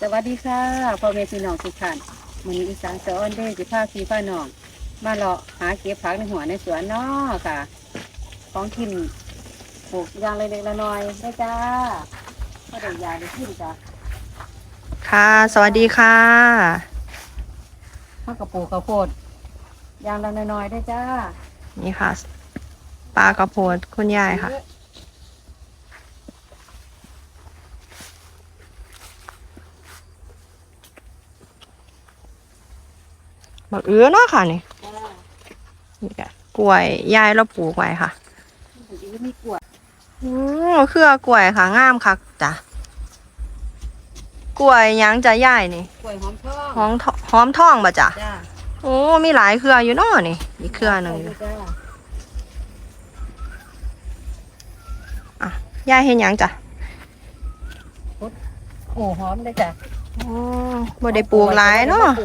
สวัสดีค่ะพ่อแม่พี่น้องทุกท่านมันนี้อีสานสะออนเด้สิพาพี่พาน้อง มาเลาะหาเก็บผักในหัวในสวนเนาะค่ะ ของกินปลูกอย่างเล็กๆละน้อยๆได้จ้าก็ได้ยาได้กินจ้ะค่ะ สวัสดีค่ะ ข้าวกระปูข้าวโพดอย่างละน้อยๆได้จ้านี่ค่ะปลากระโพดคุณยายค่ะ บักเอื้อเนาะค่ะนี่จ้านี่ค่ะกล้วยยายเราปลูกไว้ค่ะถึงจะมีกล้วยอือเครือกล้วยค่ะงามคักจ้ะกล้วยหยังจะยายนี่กล้วยหอมทองหอมทหอมทองบ่จ้ะจ้าโอ้มีหลายเครืออยู่เนาะนี่อีกเครือหนึ่งอยู่จ้าอะยายเห็นหยังจ้ะโอ้หอมได้จ้ะอ๋อบ่ได้ปลูกหลายเนาะป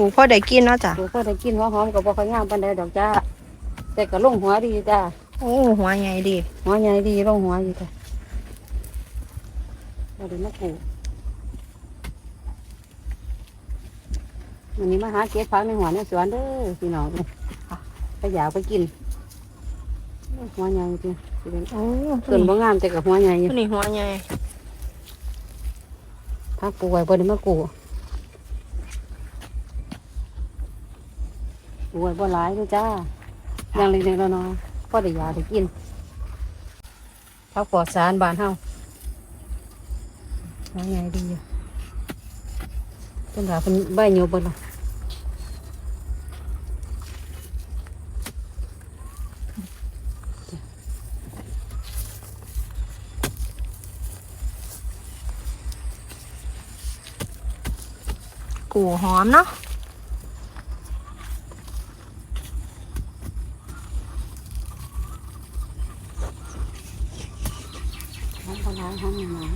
ลูกปลูกพอได้กินเนาะจ้ะปลูกก็ได้กินหัวหอมกับบ่ค่อยงามปานใดดอกจ้าแต่ก็ลงหัวดีจ้าโอ้หัวใหญ่ดีหัวใหญ่ดีลงหัวอยู่จ้ะเราเดี๋ยวมาปลูกวันนี้มาหาเก็บผักในหัวในสวนเด้อพี่น้องเด้อไปอยากไปกินหัวใหญ่จริงสิเป็นโอ้ต้นบ่งามแต่กับหัวใหญ่อยู่ตัวนี้หัวใหญ่ผักปลูกไว้บ่ได้มาปลูก ปลูกไว้บ่หลายเด้อจ้าอย่างเล็กๆน้อยๆพอได้อยากได้กินผักปลอดสารบ้านเฮาหัวใหญ่ดีอยู่ต้นดาเป็นใบโยบเบ่ละกูหอมเนาะ หอมปลาร้าหอมหน่อย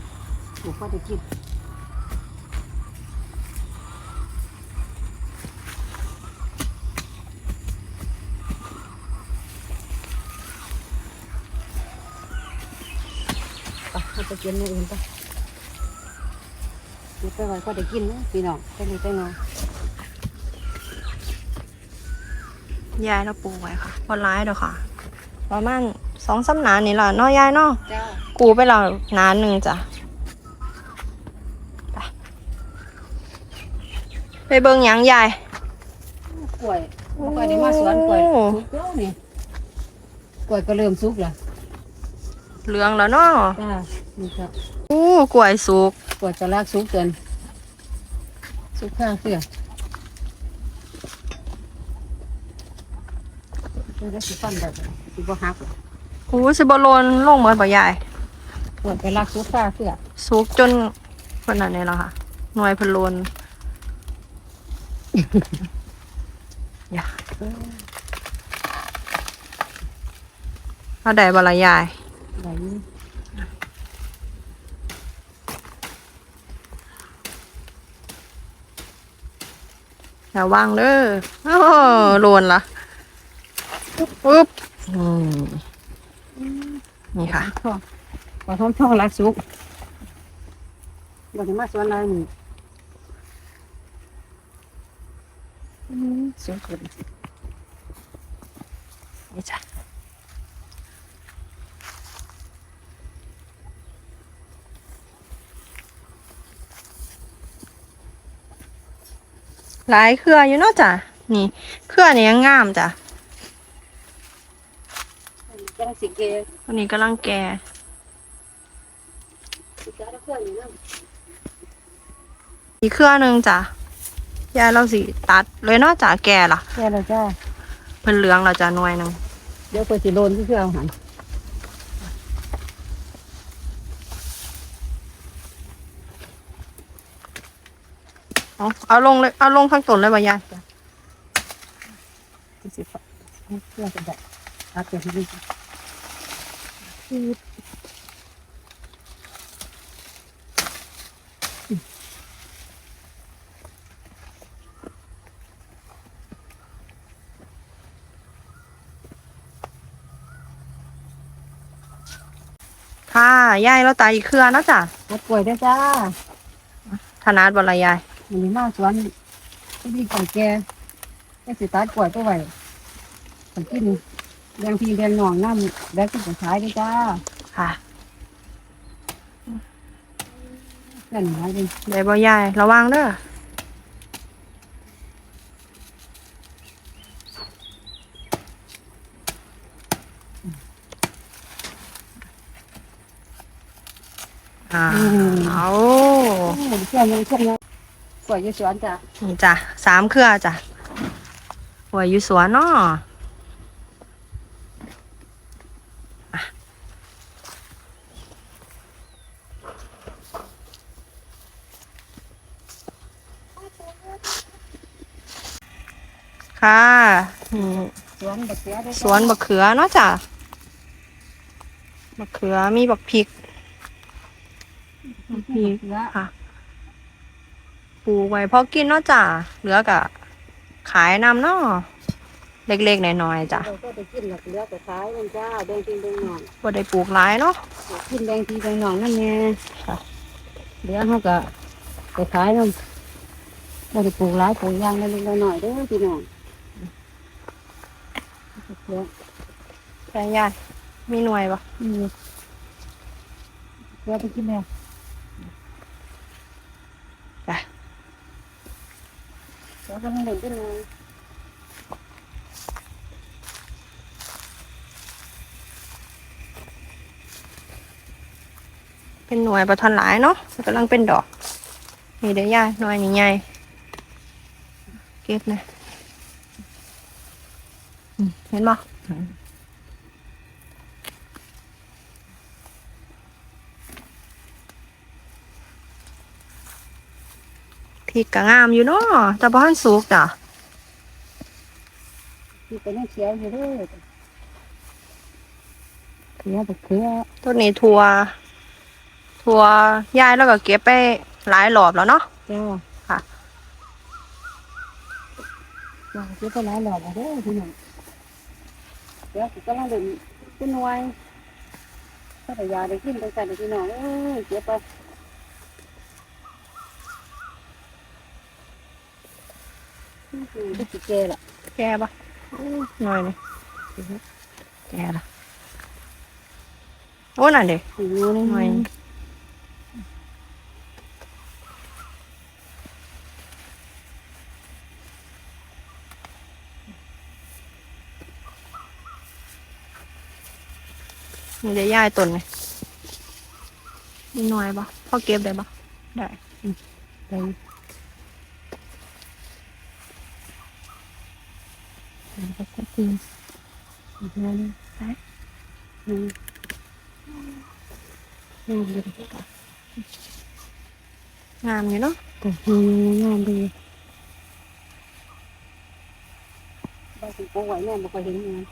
ปลูกพอได้กินไปเราไปกินอย่างอื่นไปเดี๋ยวไปไว้พอได้กินนะพี่น้องไปเลยไปน้อยยายเราปลูกไว้ค่ะพอร้ายเด้อค่ะ ประมาณสองสามหนานนี่ล่ะเนาะยายเนาะจ้า กูไปแล้วนานหนึ่งจ้ะไปไป เบิ่งหยังยายกล้วยบ่ค่อยได้มาสวนกล้วยสุกแล้วนี่กล้วยก็เริ่มสุกแล้วเหลืองแล้วเนาะจ้านี่ครับอู้กล้วยสุกกล้วยจะลากสุกเกินสุกข้างเสือเดี๋ยวสิฟันแบบสิบ่หักอู้สิบ่โลนลงหมดบ่ยายกล้วยไปลากสุกข้างเสือสุกจนขนาดนี้แล้วค่ะหน่วยเพนโลน อย่าเอาได้บ่ละยายไหลอยู่อย่าวางเด้อโอ้โลนละปุ๊บอืมนี่ค่ะช่องกว่าท้องช่องลากสุกบ่ได้มาสวนลายหนึ่งอืม สุกเกินนี่จ้ะหลายเครืออยู่เนาะจ้ะนี่เครือนี้ยังงามจ้ะจังสิเกตัวนี้กำลังแก่สิกาเพื่อนอยู่นั่นอีกเครือหนึ่งจ้ะ ยายเราสิตัดเลยเนาะจ้ะแก่ล่ะ แค่แล้วจ้า เพิ่นเหลืองเราจะหน่วยหนึ่งเดี๋ยวเปิดสิโลนที่เพื่อเอาหันเอาเอาลงเลยเอาลงทั้งต้นเลยบ่ยายที่สิฝเพื่อจะได้อาจจะที่นี่ค่ะ ยายเราตายอีกเครือเนาะจ้ะมดกล้วยด้วยจ้าถนัดบ่ละยายมันนี้มาสวนที่ดีของแกแกสิตัดกล้วยไปไว้ไปกินเลี้ยงพี่เลี้ยงน้องน้ำแล้วก็จะขายด้วยจ้าค่ะนั่นหาดิได้บ่ยายระวังเด้อ อ่าเอาโอ้เชื่อมเลยเชื่อมเลยกล้วยอยู่สวนจ้านี่จ้ะสามเครือจ้ะหวยอยู่สวนเนาะอะค่ะนี่สวนบักเสียด้วยสวนบักเขือเนาะจ้ะบักเขือมีบักพริก พี่เสือค่ะปลูกไว้พอกินเนาะจ้ะเหลือกะขายนำเนาะเล็กๆน้อยๆจ้ะเราก็ไปกินหลักเหลือไปขายมันจ้าแดงพี่แดงน้องบ่ได้ปลูกหลายเนาะกินแดงพี่แดงน้องนั่นไงค่ะเหลือเขาก็ไปขายน้ำเราได้ปลูกหลายปลูกอยางเล็กๆน้อยๆเด้อพี่น้องเหลือแค่ยายมีหน่วยปะอืมเหลือไปกินแล้ว จ้ะ เดี๋ยวก็มาเล่นกันเลยเป็นหน่วยประทันหลายเนาะกำลังเป็นดอก นี่เดี๋ยวยายหน่วยนี่ใหญ่เก็บนะเห็นบ่ ริกก็งามอยู่เนาะแต่บ่ทันสุกจ้ะที่เป็นเขียวอยู่เด้อเขียวบักเขือต้นนี้ทั่วทั่วยายแล้วก็เก็บไปหลายรอบแล้วเนาะจ้าค่ะจ้าเก็บไปหลายหลอดแล้วเด้อพี่น้องเดี๋ยวก็มาเล่นเป็นหน่วยถ้าแต่ยาได้กินไปใส่พี่น้องเอ้ยเก็บไป อืมก็สิเจล่ะแก่ปะหน่อยนี่แก่ละโอ้นั่นเด็กอีกหน่วยหนึงหน่อยนี่จะย่ายตนไหมมีหน่อยปะพ่อเก็บได้ปะได้ไปแล้ว ก็ตัดทิ้งอีกหน่วยหนึงไปอืมงามดีงามอยู่เนาะ แต่งามงามดีบ้านสิปลูกไว้แม่บ่ค่อยเห็นงาน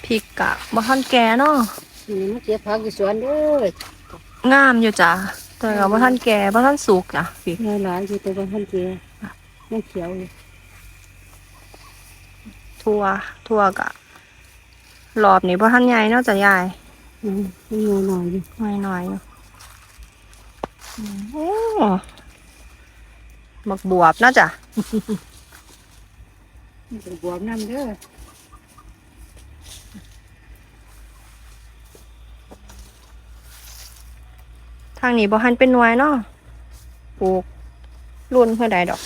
พ ริกกะบ่ทันแก่เนาะนี่มาเก็บผักอยู่สวนเด้องามอยู่จ้ะแต่ก็บ่ทันแก่บ่ทันสุกจ้ะพริกหลายหลายอยู่แต่ว่าท่านเจียยังเขียวอยู่ทั่วทั่วกะรอบนี้บ่ทันใหญ่เนาะจ้ะยายอืมมันน้อยหน่อยอยู่หน่อยหน่อยอยู่อืมโอ้บักบวบเนาะจ้ะมันเป็นบวมน้ำเด้อ ทางนี้บ่ทันเป็นหน่วยเนาะปลูกรุ่นเพื่อใดดอก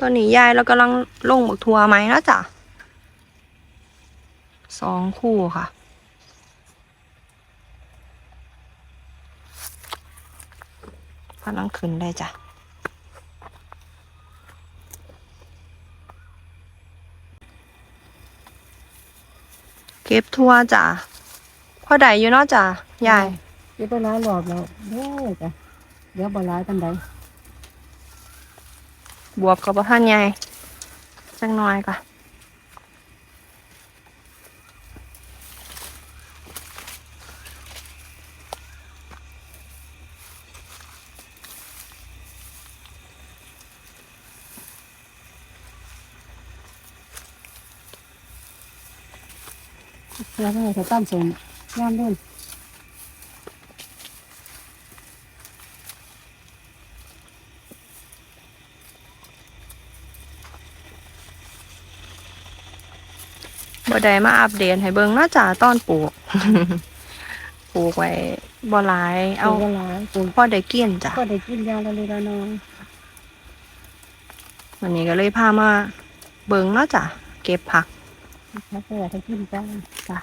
ตอนนี้ยายเรากำลังลงบักทัวไหมนะจ้ะสองคู่ค่ะกำลังขึ้นได้จ้ะ เก็บทั่วจ้ะพอได้อยู่เนาะจ้ะยายเก็บไปหลายรอบแล้วเด้อจ้ะเดี๋ยวบ่หลายปานใดบวบกับท่านใหญ่จังน้อยก่ะแล้วก็จะตั้มสมย่ามด้วยบ่ได้มาอัปเดตให้เบิ่งเนาะจ้าตอนปลูก ปลูกไว้บ่หลาย เอาเอาเวลาปลูกพอได้กินจ้ะ ก็ได้กินยาละเลยละน้องวันนี้ก็เลยพามาเบิ่งเนาะจ้ะ เก็บผักแล้วก็ได้กินจ้า จ้ะ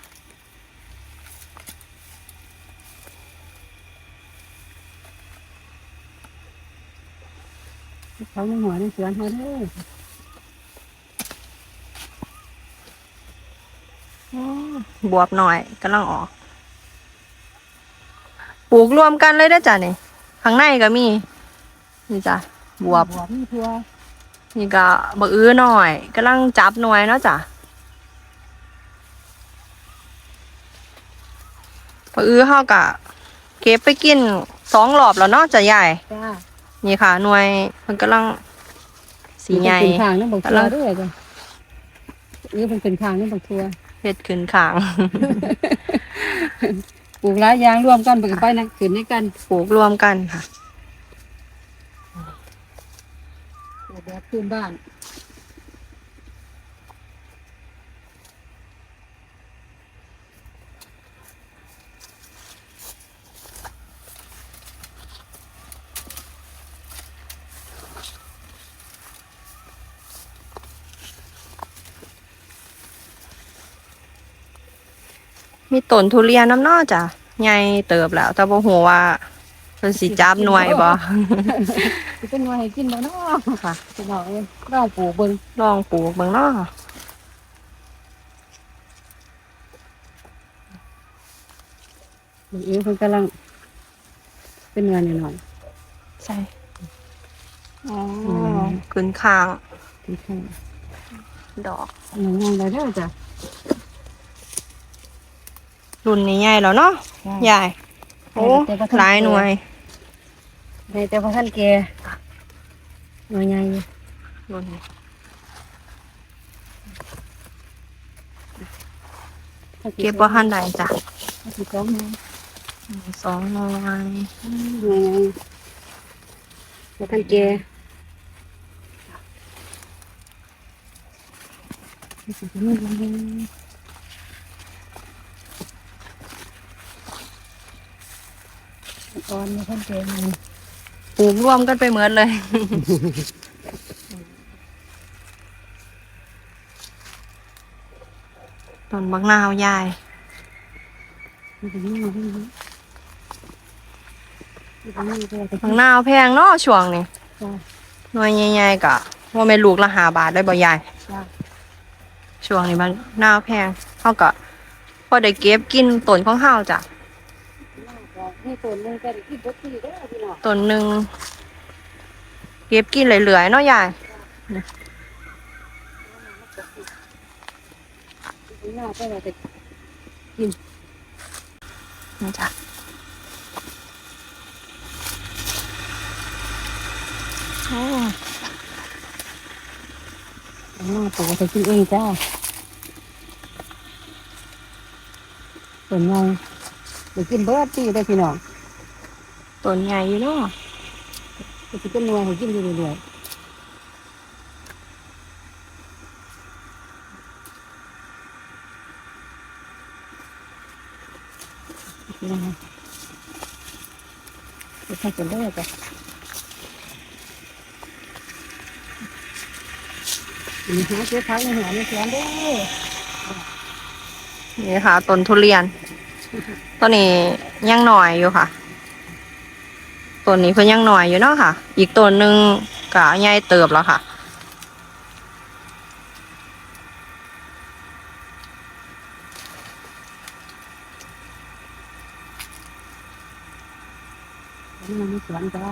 เขาในหัวในสวนเขาเด้อบวบหน่อยกำลังออก ปลูกรวมกันเลยได้อจ้ะนี่ข้างในก็มี นี่จ้ะบวบบวบนี่ทัวนี่ก็บะอื้อหน่อยกำลังจับหน่วยเนาะจ้ะบะอื้อเฮากะเก็บไปกินสองรอบแล้วเนาะจ้ะยายจ้า นี่ค่ะหน่วยมันกำลังสีใหญ่เป็นทางนั่นบอกทักำลัวงด้วยจ้ะนี่เป็นเป็นทางนั่นบอกทัวเฮ็ดขึ้นข้างปลูกหลายอย่างรวมกันไปกันไปนะขึ้นในกันปลูกรวมกันค่ะปลูกแบบพื้นบ้าน มีต้นทุเรียนน้ำเนอจ้ะใหญ่เติบแล้ว แต่บ่ฮู้ว่าเพิ่นสิจับหน่วยบ่สิเป็นว่าให้กินบ่เนาะค่ะพี่น้องเอ้ยลองปลูกเบิ่งลองปลูกเบิ่งเนาะเบิ่งเองเพิ่นกำลัง เป็นเงินหน่อยใช่อ๋ออืมขึ้นข้างๆที่ข้างดอกหนึ่งอย่างเลยเด้อจ้ะ รุ่นนี้ใหญ่แล้วเนาะใหญ่โอ้หลายหน่วยในแต่พอท่านแก่หน่วยใหญ่อยู่รุ่นนี้เก็บบ่ทันใดจ้ะสิบสองหน่วยสองหน่วยหน่วยใหญ่พอท่านแก่สิบนี่มัน ตอนนี้ท่านแก่มันปลูกรวมกันไปเหมือนเลย ต้นบักนาวยายมันจะนี่มันจะนี่มันจะนี่ก็จะบักนาวแพงเนาะช่วงนี้จ้าหน่วยใหญ่ๆกะว่าแม่นลูกละหาบาทได้บ่ยายจ้าช่วงนี้มันนาวแพงเฮาก็พอได้เก็บกินต้นของเฮาจ้ะ นี่ตัวนึงก็ได้ที่บดที่ได้อพี่น้องต้นหนึ่งเก็บกินเหลือยๆเนาะยายพี่น้องก็เลยจะนี่จ้ะโอ้น้องปลูกจะกินเองจ้าส่วนใหญ่ เดี๋ยวกินเบิร์ดตีได้อพี่น้องต้นใหญ่อยู่เนาะก็จะเป็นหน่วยให้กินอยู่เรื่อยๆพี่น้องจะใช้กันได้จ้ะมีหาเชื้อพักในหัวในแขนเด้อนี่ค่ะต้นทุเรียน ตัวนี้ยังหน่อยอยู่ค่ะ ตัวนี้เพิ่นยังหน่อยอยู่เนาะค่ะ อีกตัวหนึ่งก็ใหญ่เติบแล้วค่ะ นี่มันไม่สวนจ้า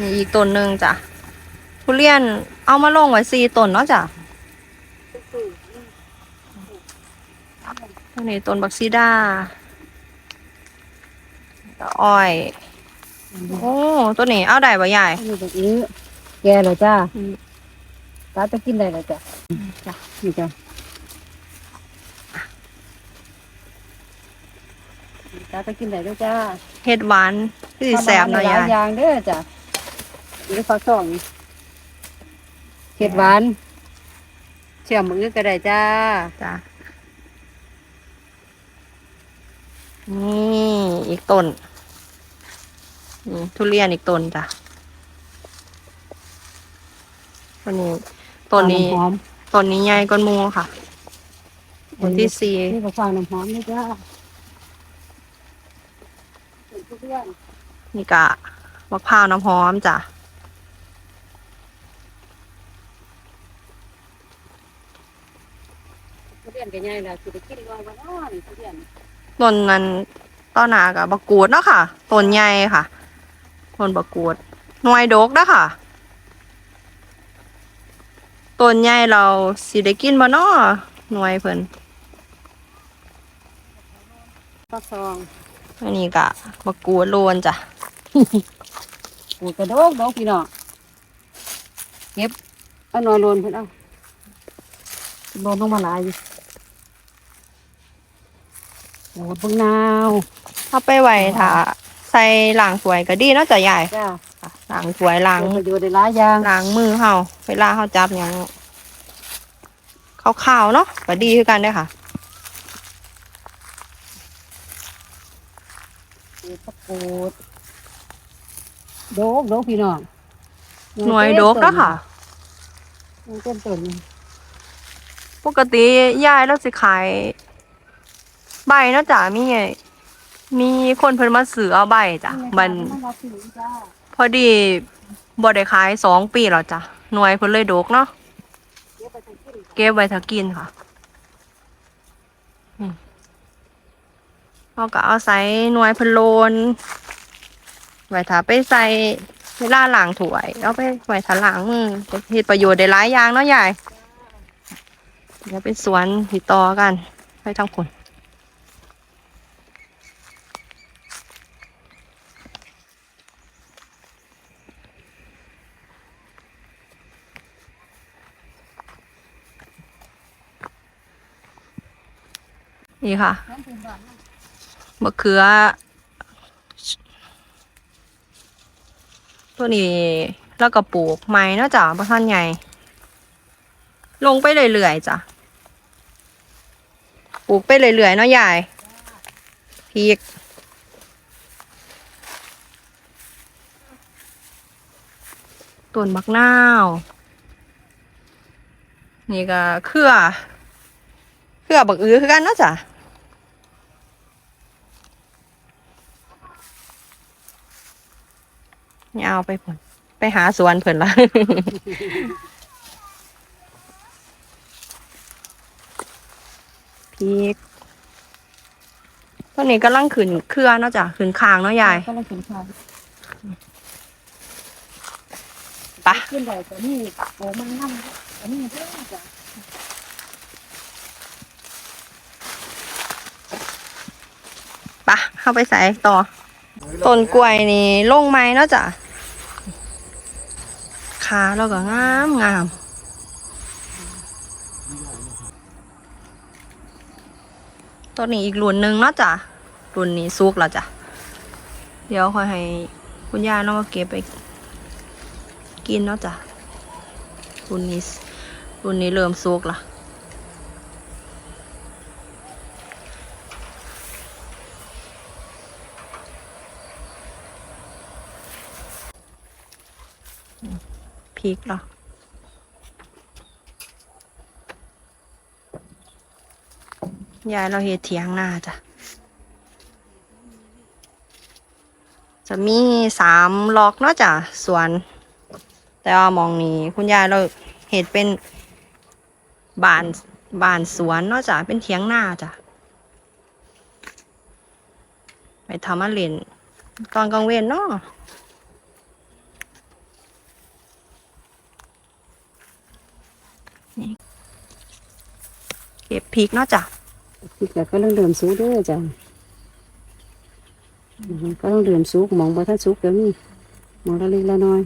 นี่ อีกต้นหนึ่งจ้ะทุเรียนเอามาลงไว้สี่ต้นเนาะจ้ะอันนี้ต้นบักซีดาตะอ้อย โอ้ตัวนี้เอาได้บ่ใหญ่อันนี้แบบนี้แกเหรอจ้าอืมตาจะกินได้เหรอจ้ะจ้ะนี่จ้ะตาจะกินได้ด้วยจ้าเห็ดหวานคือสิแสบเนาะหลายายอย่างเด้อจ้ะ นี่ฟักทองเห็ดหวานเชื่อมมือก็ได้จ้าจ้ะนี่อีกต้นนี่ทุเรียนอีกต้นจ้ะต้นนี้ต้นนี้หอมต้นนี้ใหญ่ก้นหมูค่ะต้นที่สี่นี่ก็ฟังน้ำหอมนี่จ้าเป็นทุเรียนนี่กะมะพร้าวน้ำหอมจ้ะ เรียนก็ใหญ่แล้วสิได้กินว่าวันน้อนทุเรียนต้นนั้นต้นหนากับบักกูดเนาะค่ะต้นใหญ่ค่ะต้นบักกูดหน่วยดกเนาะค่ะต้นใหญ่เราสิได้กินบ่เนาะหน่วยเพิ่นฟักทองอันนี้กะบักกูดโลนจ้ะปลูกกระโดกดอกพี่น้องเก็บเอาหน่อยโลนเพิ่นเอาโลนลงมาหลายอยู่ โอ้เบิ่งนาวเอาไปไว้ถ้าใส่ล้างถ้วยก็ดีเนาะจ้ะยายจ้าค่ะล้างถ้วยล้างเดี๋ยวประโยชน์ได้หลายอย่างล้างมือเฮาเวลาเฮาจับหยังขาวๆเนาะก็ดีคือกันเด้อค่ะเก็บตะปูดโดกโดกพี่น้องหน่วยดกเนาะค่ะหน่วยเต็มต้นนี่ปกติยายเราสิขาย ใบเนาะจ้ะมีมีคนเพิ่นมาซื้อเอาใบจ้ะมันมันรับผิวจ้าพอดีบ่ได้ขายสองปีแล้วจ้ะหน่วยเพิ่นเลยดกเนาะเก็บไปทางกินเก็บไว้ถ้ากินค่ะอืมเราก็เอาใส่หน่วยเพิ่นโลนไว้ถ้าไปใส่เวลาล้างถ้วยเอาไปไว้ถ้าล้างมือจะเฮ็ดประโยชน์ได้หลายอย่างเนาะยายเดี๋ยวไปสวนติดต่อกันไปทางผล นี่ค่ะมะเขือ ตัวนี้แล้วก็ปลูกไม้นาะจ้ะบ่ท่านใหญ่ ลงไปเรื่อยๆจ้ะปลูกไปเรื่อยๆเนาะยายพริกต้นมักนาว นี่ก็เครือเครือบักอื้อคือกันเนาะจ้ะ ยาวไปผลไปหาสวนเพิ่นละพริกต้นนี้กำลังขึ้นเครือเนาะจ้ะขึ้นคางเนาะยายก็เลยถึงทางไปะขึ้นได้แต่นี่โอ้มันนั่งอันนี้เด้อจ้ะปะเข้าไปใส่ต่อต้นกล้วยนี่ลงไม้เนาะจ้ะ ขาเราก็งามงามต้นนี้อีกรุ่นหนึ่งเนาะจ้ะรุ่นนี้ซุกแล้วจ้ะ เดี๋ยวคอยให้คุณยาน้องก็เก็บไปกินเนาะจ้ะรุ่นนี้รุ่นนี้เริ่มซุกละ พริกเหรอ ยายเราเฮ็ดเถียงหน้าจ้ะ จะมีสามล็อกเนาะจ้ะสวน แต่ว่ามองนี้คุณยายเราเห็ดเป็นบานบานสวนเนาะจ้ะเป็นเถียงหน้าจ้ะ ไปทำมาเล่นตอนกลางเวนเนาะ เก็บพริกเนาะจ้ะพริกก็ต้องเดิมสุกเด้อจ้ะอือฮึก็ต้องเดิมสุกหมองบ่ทันสุกเดี๋ยวนี้หมองละเล็กละน้อย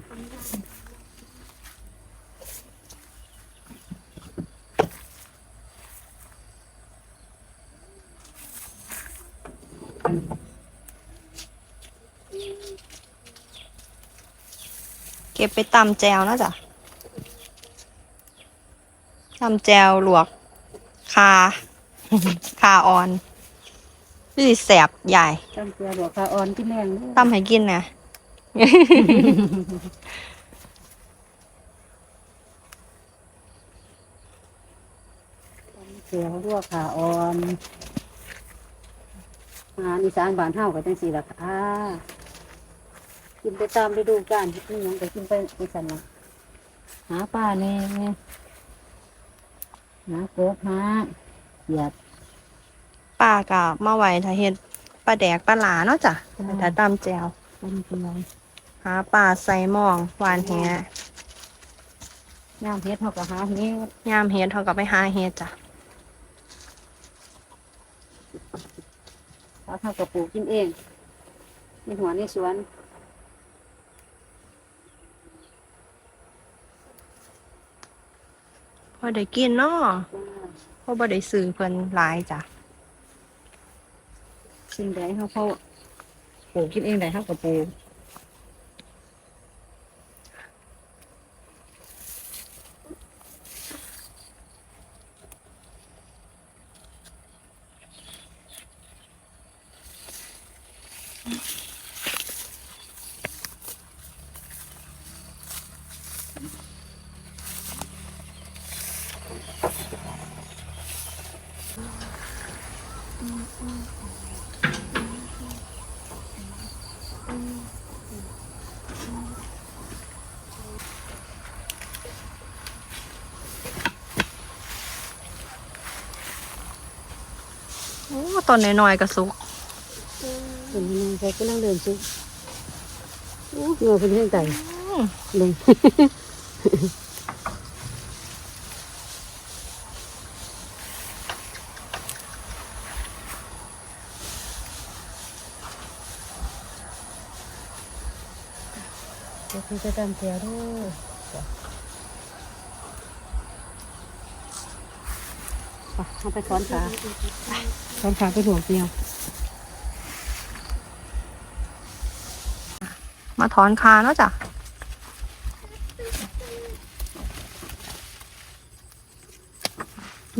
เก็บไปตำแจวเนาะจ้ะ ตำแจวลวก คา คาออนพี่สิแสบใหญ่ตั้งเกลือหลวกปลาอ่อนที่แมงเด้อตำให้กินนะเกลือลวกขาอ่อนอาหารอีสานบ้านเฮาก็จังซี่ล่ะค่ะกินไปตามฤดูกาลนี่หยังก็กินไปอีสันล่ะหาปลาแน่ หากบหาเหยียด ป้าก็มาไว้ถ้าเฮ็ดปลาแดกปลาหลาเนาะจ้ะจ้ะ ถ้าตำแจวเป็นเกลือหาปลาใส่หมองหวานแหย่างเฮ็ดเฮาก็หาเฮ็ดยามเฮ็ดเขาก็ไปหาเฮ็ดจ้ะผักเฮาก็ปลูกกินเองในหัวในสวน อได้กินเนาะเพราะบ่ได้ซื้อเพิ่นหลายจ้ะสิ่งใดเฮาเขาปลูกกินเองได้เฮาก็ปลูกโอ้ ต้นน้อยๆก็สุกเป็นยังไงก็นั่งเดินซุโอ้เหงื่อเป็นเรื่องใจอืมลงเดี๋ยวคือจะตามแถวด้วย จ้ะไปเอาไปถอนขาถอนขาไปหัวเดียว มาถอนคาเนาะจ้ะ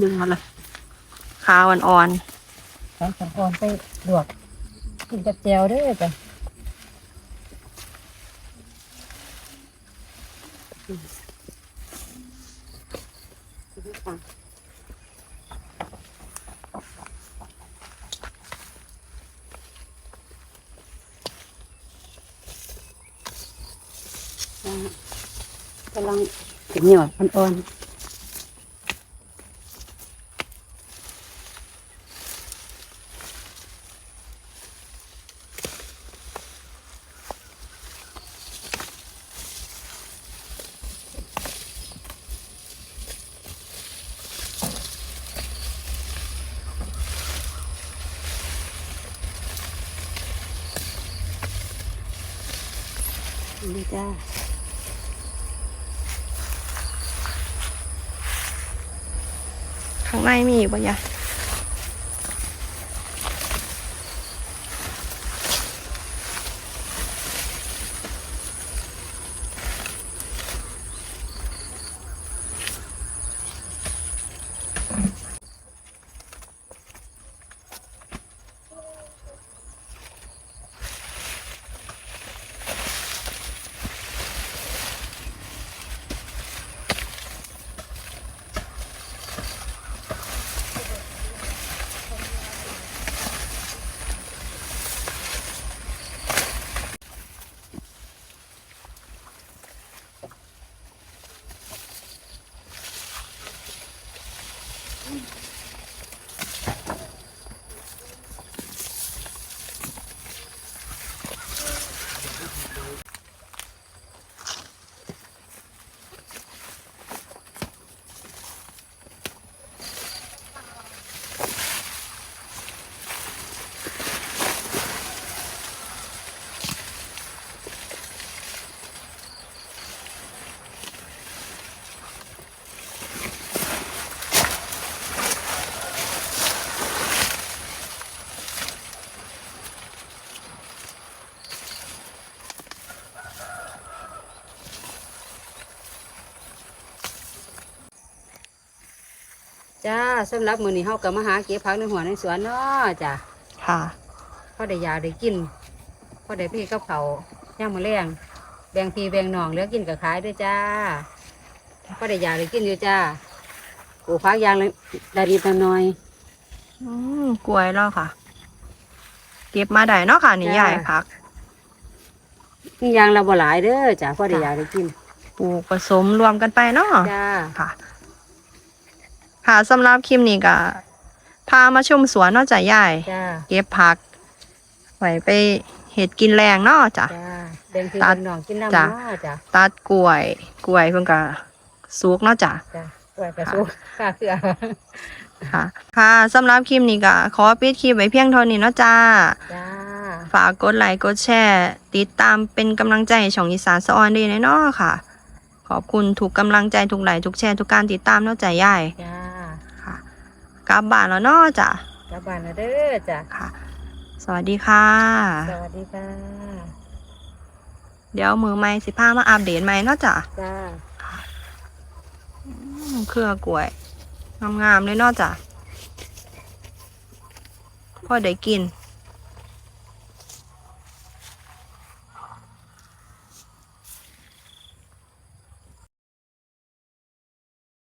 ดึงมาเลยคาอ่อนถอนขาอ่อนไปลวกกินกับแจวเด้วยจ้ะกำลังถึง หยอดอ่อนๆนี่จ้า ๆข้างในมีอีกปะยะ จ้าสำหรับมื้อนี้เฮาก็มาหาเก็บผักในหัวในสวนเนาะจ้ะค่ะพอได้ยาได้กินพอได้พี่กับเขาวย่างมื้อแรงแบ่งพี่แบ่งน้องเหลือกินก็ขายด้วยจ้าพอได้ยาได้กินอยู่จ้าปลูกผักอย่างละได้นิดละหน่อย อืมกล้วยแล้วค่ะ เก็บมาได้เนาะค่ะนี่จ้า ใหญ่พักนี่อย่างละบ่หลายเด้อจ้าพอได้ยาได้กินปลูกผสมรวมกันไปเนาะจ้า ค่ะ ค่ะสำหรับคลิปนี้ก็พามาชมสวนเนาะจ้ะยายจ้าเก็บผักไว้ไปเห็ดกินแรงเนาะจ้ะ จ้าแบ่งพี่ตัแบ่ดงน้องกินน้ำจ้ะ เนาะจ้าตัดกล้วย กล้วยเพิ่นก็สุกเนาะจ้ะ จ้าไว้กระสุกข้าเคือ ค่ะ ค่ะสำหรับคลิปนี้ก็ขอปิดคลิปไว้เพียงเท่านี้เนาะจ้า จ้า ฝากกดไลค์กดแชร์ ติดตามเป็นกำลังใจให้ช่องอีสานสะออนดีแน่เนาะค่ะ ขอบคุณทุกกำลังใจทุกไลค์ทุกแชร์ทุกการติดตามเนาะจ้ะยาย จ้าค่ะ กลับบ้านแล้วเนาะจ้ะกลับบ้านแล้วเด้อจ้าค่ะ สวัสดีค่ะ สวัสดีค่ะ เดี๋ยวมือใหม่สิพามาอัปเดตใหม่เนาะจ้ะจ้าอืมเครือกล้วยงามๆเลยเนาะจ้ะพอได้กิน